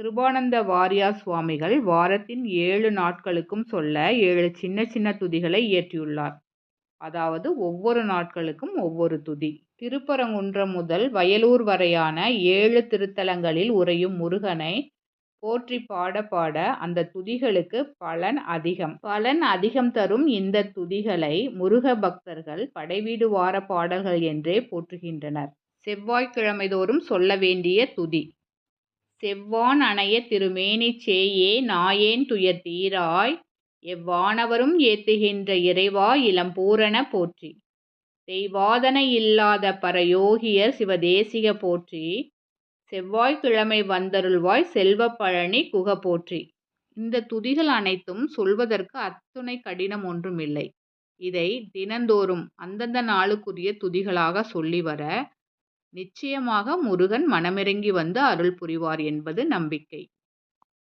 கிருபானந்த வாரியார் சுவாமிகள் வாரத்தின் ஏழு நாட்களுக்கும் சொல்ல ஏழு சின்ன சின்ன துதிகளை இயற்றியுள்ளார். அதாவது ஒவ்வொரு நாட்களுக்கும் ஒவ்வொரு துதி. திருப்பரங்குன்றம் முதல் வயலூர் வரையான ஏழு திருத்தலங்களில் உறையும் முருகனை போற்றி பாட பாட அந்த துதிகளுக்கு பலன் அதிகம். பலன் அதிகம் தரும் இந்த துதிகளை முருக பக்தர்கள் படைவீடு வார பாடல்கள் என்றே போற்றுகின்றனர். செவ்வாய்க்கிழமைதோறும் சொல்ல வேண்டிய துதி. செவ்வான் அணைய திருமேனிச் சேயே நாயேன் துயர் தீராய் எவ்வானவரும் ஏத்துகின்ற இறைவா இளம்பூரண போற்றி. தெய்வாதனை இல்லாத பரயோகியர் சிவதேசிக போற்றி. செவ்வாய்க்கிழமை வந்தருள்வாய் செல்வ பழனி குக போற்றி. இந்த துதிகள் அனைத்தும் சொல்வதற்கு அத்துணை கடினம் ஒன்றுமில்லை. இதை தினந்தோறும் அந்தந்த நாளுக்குரிய துதிகளாக சொல்லி வர நிச்சயமாக முருகன் மனமிறங்கி வந்து அருள் புரிவார் என்பது நம்பிக்கை.